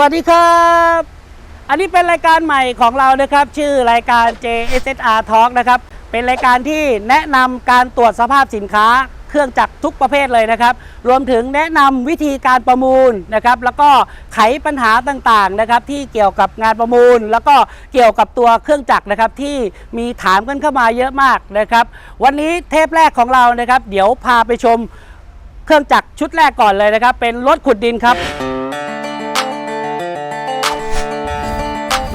วัสดีครับ อันนี้เป็นรายการใหม่ของเรานะครับ ชื่อรายการ JSR Talk นะครับ เป็นรายการที่แนะนำการตรวจสภาพสินค้า เครื่องจักรทุกประเภทเลยนะครับ รวมถึงแนะนำวิธีการประมูลนะครับ แล้วก็ไขปัญหาต่างๆนะครับ ที่เกี่ยวกับงานประมูล แล้วก็เกี่ยวกับตัวเครื่องจักรนะครับ ที่มีถามกันเข้ามาเยอะมากนะครับ วันนี้เทปแรกของเรานะครับ เดี๋ยวพาไปชมเครื่องจักรชุดแรกก่อนเลยนะครับ เป็นรถขุดดินครับ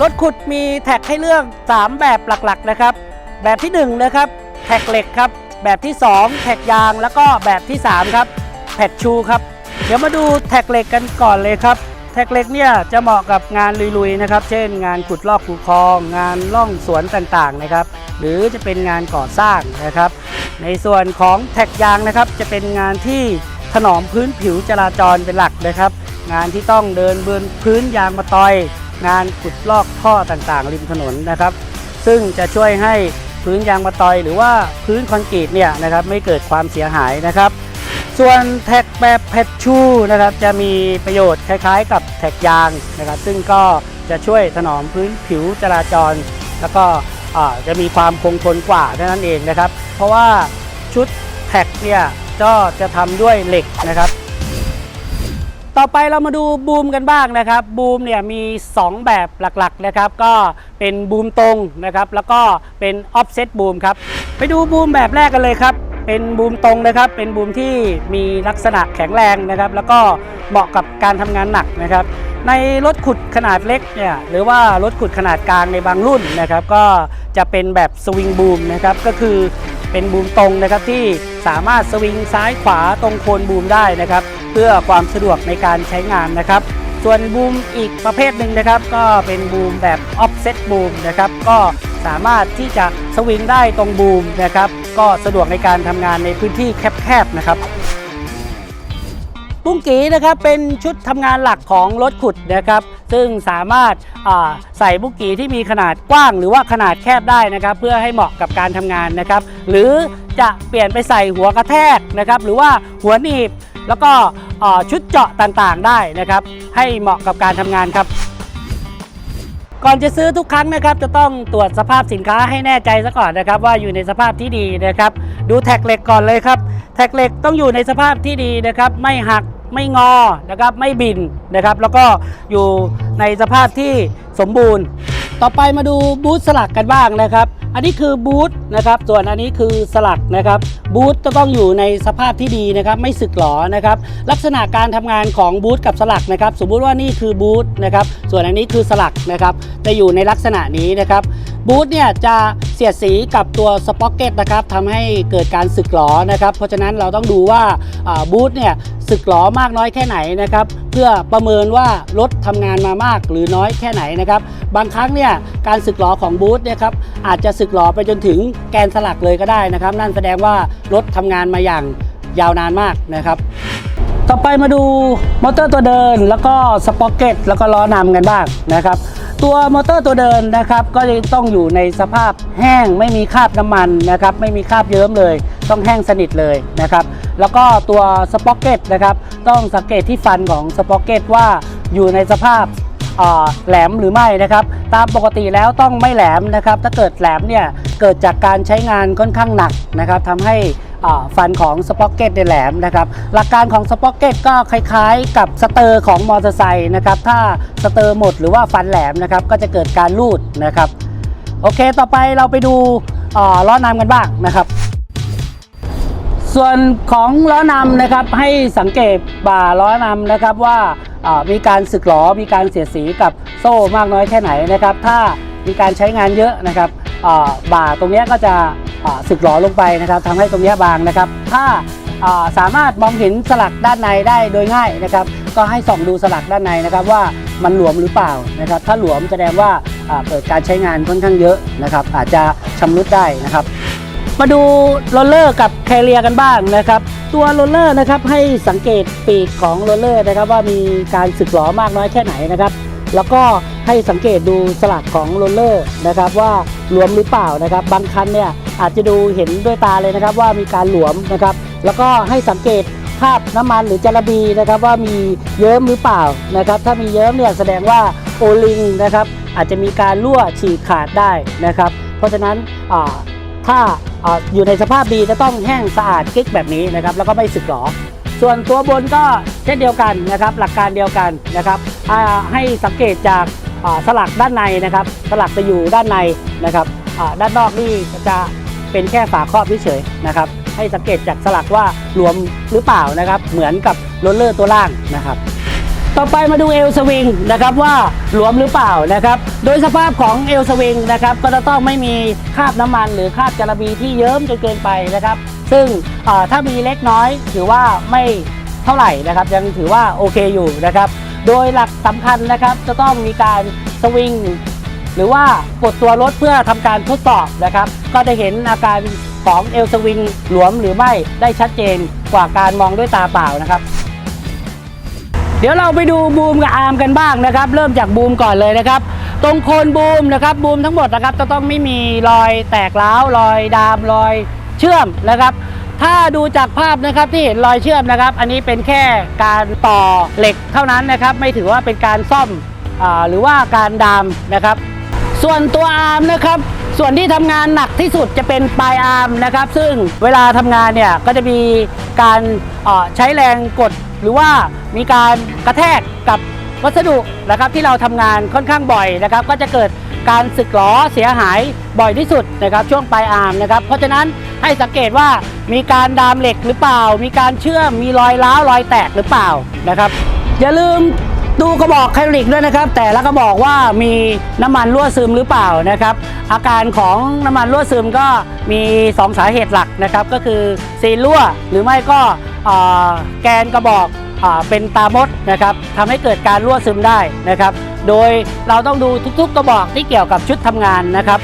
รถขุดมีแท็กให้เลือก 3 แบบหลักๆนะครับ แบบที่1นะครับแท็กเหล็กครับ แบบที่ 2 แท็กยางแล้วก็แบบที่ 3 ครับแผ่นชูครับ เดี๋ยวมาดูแท็กเหล็กกันก่อนเลยครับแท็กเหล็กเนี่ยจะเหมาะกับงานลุยๆนะครับ เช่น งานขุดลอกคูคลอง งานล่องสวนต่างๆนะครับ หรือจะเป็นงานก่อสร้างนะครับ ในส่วนของแท็กยางนะครับ จะเป็นงานที่ถนอมพื้นผิวจราจรเป็นหลักนะครับ งานที่ต้องเดินบนพื้นยางมาตอย งานขุดลอกท่อต่างๆ ริมถนนนะครับ ซึ่งจะช่วยให้พื้นยางมะตอย หรือว่าพื้นคอนกรีตเนี่ยนะครับไม่เกิดความเสียหายนะครับ ส่วนแท็กแบบแพทชูนะครับจะมีประโยชน์คล้ายๆ กับแท็กยางนะครับ ซึ่งก็จะช่วยถนอมพื้นผิวจราจร แล้วก็จะมีความคงทนกว่าเท่านั้นเองนะครับ เพราะว่าชุดแท็กเนี่ยก็จะทำด้วยเหล็กนะครับ ต่อไปเรามาดูบูมกันบ้างนะครับบูมเนี่ยมี 2 แบบหลักๆนะครับก็เป็นบูมตรงนะครับแล้วก็เป็นออฟเซตบูมครับไปดูบูมแบบแรกกันเลยครับเป็นบูมตรงนะครับ เป็นบูมที่มีลักษณะแข็งแรงนะครับ แล้วก็เหมาะกับการทำงานหนักนะครับ ในรถขุดขนาดเล็กเนี่ยหรือว่ารถขุดขนาดกลางในบางรุ่นนะครับ ก็จะเป็นแบบสวิงบูมนะครับ ก็คือ เป็นบูมตรงนะครับที่สามารถสวิงซ้ายขวาตรงโคนบูมได้นะครับ เพื่อความสะดวกในการใช้งานนะครับ ส่วนบูมอีกประเภทหนึ่งนะครับ ก็เป็นบูมแบบออฟเซ็ตบูมนะครับก็สามารถที่จะสวิงได้ตรงบูมนะครับ ก็สะดวกในการทำงานในพื้นที่แคบๆนะครับ ปุ้งกีนะครับเป็นชุดทำงานหลักของรถขุดนะครับ ซึ่งสามารถใส่บุ้งกีที่มีขนาดกว้าง หรือว่าขนาดแคบได้นะครับ เพื่อให้เหมาะกับการทำงานนะครับ หรือจะเปลี่ยนไปใส่หัวกระแทกนะครับ หรือว่าหัวหนีบ แล้วก็ชุดเจาะต่างๆได้นะครับ ให้เหมาะกับการทำงานครับ ก่อนจะซื้อทุกครั้งนะครับจะต้องตรวจสภาพสินค้าให้แน่ใจซะก่อนนะครับ ว่าอยู่ในสภาพที่ดีนะครับ ดูแท็กเหล็กก่อนเลยครับ แท็กเหล็กต้องอยู่ในสภาพที่ดีนะครับ ไม่หักไม่งอนะครับไม่บินนะครับ แล้วก็อยู่ในสภาพที่สมบูรณ์ ต่อไปมาดูบูธสลักกันบ้างนะครับ อันนี้คือบูธนะครับ ส่วนอันนี้คือสลักนะครับ บูธจะต้องอยู่ในสภาพที่ดีนะครับ ไม่สึกหรอนะครับ ลักษณะการทำงานของบูธกับสลักนะครับ สมมุติว่านี่คือบูธนะครับ ส่วนอันนี้คือสลักนะครับ จะอยู่ในลักษณะนี้นะครับ บูธเนี่ยจะเสียดสีกับตัวสป็อกเก็ตนะครับทำให้เกิดการสึกหรอนะครับ เพราะฉะนั้นเราต้องดูว่าบูธเนี่ยสึกหรอมากน้อยแค่ไหนนะครับ เพื่อประเมินว่ารถทำงานมามากหรือน้อยแค่ไหนนะครับ บางครั้งเนี่ยการสึกหรอของบูธเนี่ยครับอาจจะสึกหรอไปจนถึงแกนสลักเลยก็ได้นะครับ นั่นแสดงว่ารถทำงานมาอย่างยาวนานมากนะครับ ต่อไปมาดูมอเตอร์ตัวเดิน แล้วก็สป็อกเก็ตแล้วก็ล้อนำกันบ้างนะครับตัวมอเตอร์ตัวเดินนะครับก็จะต้องอยู่ในสภาพแห้งไม่มีคราบน้ำมันนะครับไม่มีคราบเยิ้มเลย ต้องแห้งสนิทเลยนะครับแล้วก็ตัวสป็อกเก็ตนะครับต้องสังเกตที่ฟันของสป็อกเก็ตว่าอยู่ในสภาพ แหลมหรือไม่นะครับ ตามปกติแล้วต้องไม่แหลมนะครับ ถ้าเกิดแหลมเนี่ยเกิดจากการใช้งานค่อนข้างหนักนะครับทำให้ฟันของสป็อกเก็ตแหลมนะครับหลักการของสป็อกเก็ตก็คล้ายๆ กับสเตอร์ของมอเตอร์ไซค์นะครับถ้าสเตอร์หมดหรือว่าฟันแหลมนะครับก็จะเกิดการรูดนะครับโอเคต่อไปเราไปดูล้อนำกันบ้างนะครับส่วนของล้อนำนะครับให้สังเกตบ่าล้อนำนะครับว่า มีการสึกหรอมีการเสียดสีกับโซ่มากน้อยแค่ไหนนะครับ ถ้ามีการใช้งานเยอะนะครับบ่าตรงนี้ก็จะสึกหรอลงไปนะครับทำให้ตรงนี้บางนะครับ ถ้าสามารถมองเห็นสลักด้านในได้โดยง่ายนะครับ ก็ให้ส่องดูสลักด้านในนะครับว่ามันหลวมหรือเปล่านะครับ ถ้าหลวมแสดงว่าอ่าเกิดการใช้งานค่อนข้างเยอะนะครับ อาจจะชำรุดได้นะครับ มาดูโรลเลอร์กับแคเรียกันบ้างนะครับ ตัวโรลเลอร์นะครับให้สังเกตปีกของโรลเลอร์นะครับว่ามีการสึกหรอมากน้อยแค่ไหนนะครับ แล้วก็ให้สังเกตดูสลักของโรลเลอร์นะครับว่าหลวมหรือเปล่านะครับ บางคันเนี่ยอาจจะดูเห็นด้วยตาเลยนะครับว่ามีการหลวมนะครับ แล้วก็ให้สังเกตคราบน้ำมันหรือจาระบีนะครับว่ามีเยิ้มหรือเปล่านะครับ ถ้ามีเยิ้มเนี่ยแสดงว่าโอลิงนะครับอาจจะมีการรั่วฉีกขาดได้นะครับ เพราะฉะนั้นถ้า อยู่ในสภาพดีจะต้องแห้งสะอาดกิ๊กแบบนี้นะครับแล้วก็ไม่สึกหรอ ส่วนตัวบนก็เช่นเดียวกันนะครับ หลักการเดียวกันนะครับให้สังเกตจากสลักด้านในนะครับ สลักจะอยู่ด้านในนะครับด้านนอกนี่จะเป็นแค่ฝาครอบเฉยๆนะครับ ให้สังเกตจากสลักว่าหลวมหรือเปล่านะครับ เหมือนกับโรลเลอร์ตัวล่างนะครับ ต่อไปมาดูเอลสวิงนะครับว่าหลวมหรือเปล่านะครับ โดยสภาพของเอลสวิงนะครับก็จะต้องไม่มีคราบน้ำมันหรือคราบจาระบีที่เยิ้มจนเกินไปนะครับ ซึ่งถ้ามีเล็กน้อยถือว่าไม่เท่าไหร่นะครับยังถือว่าโอเคอยู่นะครับ โดยหลักสำคัญนะครับจะต้องมีการสวิงหรือว่ากดตัวรถเพื่อทำการทดสอบนะครับ ก็จะเห็นอาการของเอลสวิงหลวมหรือไม่ได้ชัดเจนกว่าการมองด้วยตาเปล่านะครับ ดี๋ยวเราไปดูบูมกับอาร์มกันบ้างนะครับ เริ่มจากบูมก่อนเลยนะครับ ตรงโคนบูมนะครับบูมทั้งหมดนะครับจะต้องไม่มีรอยแตกร้าวรอยดามรอยเชื่อมนะครับ ถ้าดูจากภาพนะครับที่เห็นรอยเชื่อมนะครับ อันนี้เป็นแค่การต่อเหล็กเท่านั้นนะครับ ไม่ถือว่าเป็นการซ่อมอหรือว่าการดามนะครับ ส่วนตัวอาร์มนะครับส่วนที่ทำงานหนักที่สุดจะเป็นปลายอาร์มนะครับ ซึ่งเวลาทำงานเนี่ยก็จะมีการใช้แรงกด หรือว่ามีการกระแทกกับวัสดุนะครับที่เราทำงานค่อนข้างบ่อยนะครับ ก็จะเกิดการสึกหรอเสียหายบ่อยที่สุดนะครับ ช่วงปลายอาร์มนะครับ เพราะฉะนั้นให้สังเกตว่ามีการดามเหล็กหรือเปล่า มีการเชื่อมมีรอยร้าวรอยแตกหรือเปล่านะครับ อย่าลืมดูกระบอกไคลริกด้วยนะครับ แต่ละกระบอกว่ามีน้ำมันรั่วซึมหรือเปล่านะครับ อาการของน้ำมันรั่วซึมก็มี 2 สาเหตุหลักนะครับ ก็คือซีรั่วหรือไม่ก็ แกนกระบอกอเป็นตามดนะครับทำให้เกิดการรั่วซึมได้นะครับ โดยเราต้องดูทุกๆกระบอกที่เกี่ยวกับชุดทำงานนะครับ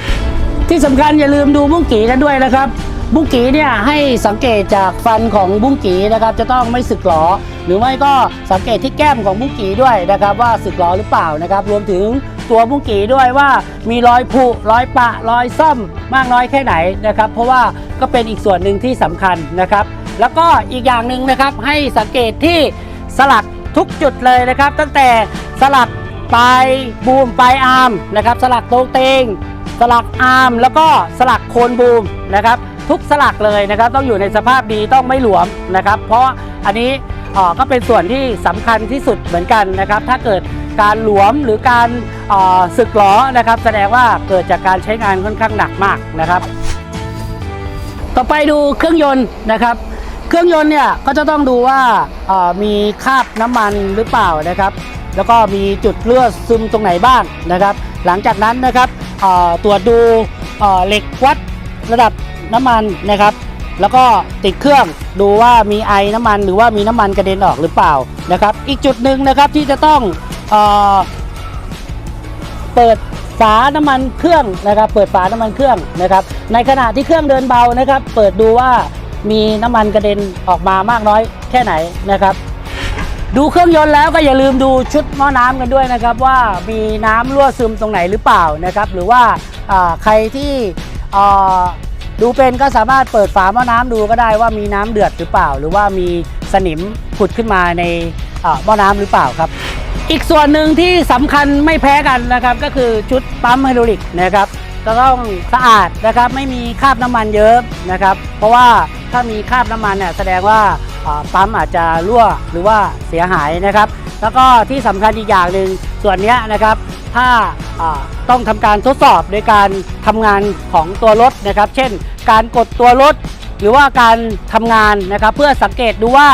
ที่สำคัญอย่าลืมดูบุ้งกีกันด้วยนะครับ บุ้งกีเนี่ยให้สังเกตจากฟันของบุ้งกีนะครับจะต้องไม่สึกหรอหรือไม่ก็สังเกตที่แก้มของบุ้งกีด้วยนะครับ ว่าสึกหรอหรือเปล่านะครับ รวมถึงตัวบุ้งกีด้วยว่ามีรอยผุรอยปะรอยซ่อมมากน้อยแค่ไหนนะครับ เพราะว่าก็เป็นอีกส่วนหนึ่งที่สำคัญนะครับ แล้วก็อีกอย่างหนึ่งนะครับให้สังเกตที่สลักทุกจุดเลยนะครับ ตั้งแต่สลักปลายบูมปลายอาร์มนะครับ สลักโตรงเตงสลักอาร์มแล้วก็สลักโคนบูมนะครับ ทุกสลักเลยนะครับ ต้องอยู่ในสภาพดีต้องไม่หลวมนะครับ เพราะอันนี้ก็เป็นส่วนที่สำคัญที่สุดเหมือนกันนะครับ ถ้าเกิดการหลวมหรือการสึกหลอนะครับ แสดงว่าเกิดจากการใช้งานค่อนข้างหนักมากนะครับ ต่อไปดูเครื่องยนต์นะครับ เครื่องยนต์เนี่ยก็จะต้องดูว่ามีคราบน้ำมันหรือเปล่านะครับ แล้วก็มีจุดเลือดซึมตรงไหนบ้างนะครับ หลังจากนั้นนะครับตรวจดูเหล็กวัดระดับน้ำมันนะครับ แล้วก็ติดเครื่องดูว่ามีไอน้ำมัน หรือว่ามีน้ำมันกระเด็นออกหรือเปล่านะครับ อีกจุดหนึ่งนะครับที่จะต้องเอเปิดฝาน้ำมันเครื่องนะครับ เปิดฝาน้ำมันเครื่องนะครับ ในขณะที่เครื่องเดินเบานะครับ เปิดดูว่า มีน้ำมันกระเด็นออกมามากน้อยแค่ไหนนะครับ ดูเครื่องยนต์แล้วก็อย่าลืมดูชุดหม้อน้ำกันด้วยนะครับ ว่ามีน้ำรั่วซึมตรงไหนหรือเปล่านะครับ หรือว่าใครที่ดูเป็นก็สามารถเปิดฝาหม้อน้ำดูก็ได้ว่ามีน้ำเดือดหรือเปล่า หรือว่ามีสนิมผุดขึ้นมาในหม้อน้ำหรือเปล่าครับ อีกส่วนหนึ่งที่สำคัญไม่แพ้กันนะครับ ก็คือชุดปั๊มไฮดรอลิกนะครับจะต้องสะอาดนะครับ ไม่มีคราบน้ำมันเยอะนะครับ เพราะว่า ถ้ามีคราบน้ำมันเนี่ยแสดงว่าปั๊มอาจจะรั่วหรือว่าเสียหายนะครับ แล้วก็ที่สำคัญอีกอย่างหนึ่งส่วนนี้นะครับ ถ้าอ่าต้องทำการทดสอบโดยการทำงานของตัวรถนะครับ เช่น การกดตัวรถ หรือว่าการทำงานนะครับ เพื่อสังเกตดูว่า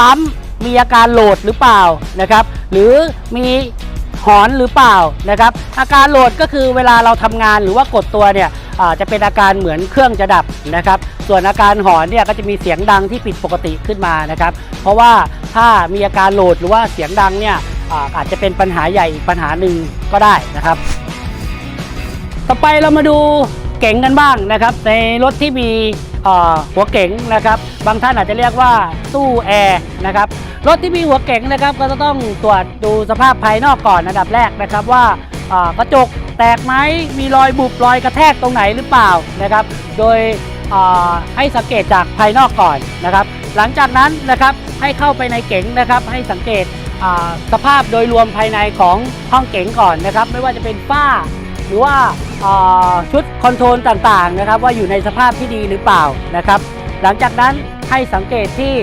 ปั๊มมีอาการโหลดหรือเปล่านะครับ หรือมี หอนหรือเปล่านะครับอาการโหลดก็คือเวลาเราทำงานหรือว่ากดตัวเนี่ยอาจะเป็นอาการเหมือนเครื่องจะดับนะครับ ส่วนอาการหอนเนี่ยก็จะมีเสียงดังที่ผิดปกติขึ้นมานะครับ เพราะว่าถ้ามีอาการโหลดหรือว่าเสียงดังเนี่ยอาอาจจะเป็นปัญหาใหญ่อีกปัญหาหนึ่งก็ได้นะครับ ต่อไปเรามาดูเก๋งกันบ้างนะครับ ในรถที่มีหัวเก๋งนะครับ บางท่านอาจจะเรียกว่าตู้แอร์นะครับ รถที่มีหัวเก๋งนะครับก็จะต้องตรวจดูสภาพภายนอกก่อนอันดับแรกนะครับว่ากระจกแตกไหมมีรอยบุบรอยกระแทกตรงไหนหรือเปล่านะครับ โดยให้สังเกตจากภายนอกก่อนนะครับ หลังจากนั้นนะครับให้เข้าไปในเก๋งนะครับ ให้สังเกตสภาพโดยรวมภายในของห้องเก๋งก่อนนะครับ ไม่ว่าจะเป็นฝ้า หรือว่าชุดคอนโทรลต่างๆนะครับ ว่าอยู่ในสภาพที่ดีหรือเปล่านะครับ หลังจากนั้นให้สังเกตที่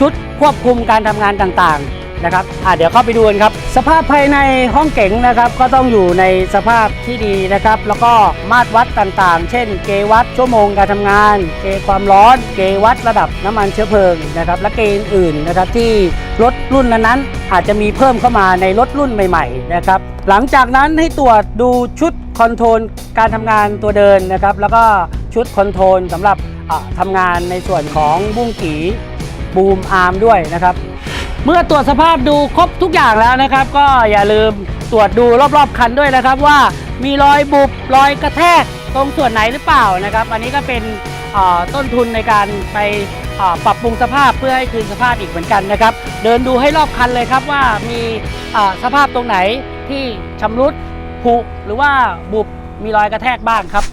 ชุดควบคุมการทำงานต่างๆนะครับอะเดี๋ยวเข้าไปดูกันครับ สภาพภายในห้องเก๋งนะครับก็ต้องอยู่ในสภาพที่ดีนะครับ แล้วก็มาตรวัดต่างๆ เช่น เกวัดชั่วโมงการทำงาน เกความร้อน เกวัดระดับน้ำมันเชื้อเพลิงนะครับ และเกณฑ์อื่นๆนะครับที่รถรุ่นนั้นๆอาจจะมีเพิ่มเข้ามาในรถรุ่นใหม่ๆนะครับหลังจากนั้นให้ตรวจดูชุดคอนโทรลการทำงานตัวเดินนะครับ แล้วก็ชุดคอนโทรลสำหรับอ่าทำงานในส่วนของบุ้งกี บูมอาร์มด้วยนะครับ เมื่อตรวจสภาพดูครบทุกอย่างแล้วนะครับ ก็อย่าลืมตรวจดูรอบๆคันด้วยนะครับ ว่ามีรอยบุบรอยกระแทกตรงส่วนไหนหรือเปล่านะครับ อันนี้ก็เป็นต้นทุนในการไปปรับปรุงสภาพเพื่อให้คืนสภาพอีกเหมือนกันนะครับ เดินดูให้รอบคันเลยครับว่ามีสภาพตรงไหนที่ชำรุดผุหรือว่าบุบมีรอยกระแทกบ้างครับ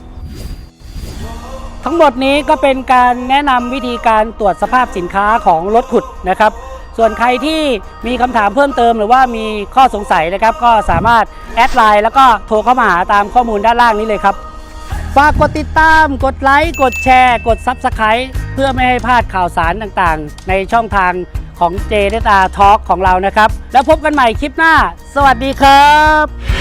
ทั้งหมดนี้ก็เป็นการแนะนำวิธีการตรวจสภาพสินค้าของรถขุดนะครับ ส่วนใครที่มีคำถามเพิ่มเติมหรือว่ามีข้อสงสัยนะครับ ก็สามารถแอดไลน์แล้วก็โทรเข้ามาหาตามข้อมูลด้านล่างนี้เลยครับฝากกดติดตาม กดไลค์ กดแชร์ กด Subscribe เพื่อไม่ให้พลาดข่าวสารต่างๆ ในช่องทางของ j d a t a Talk ของเรานะครับ แล้วพบกันใหม่คลิปหน้า สวัสดีครับ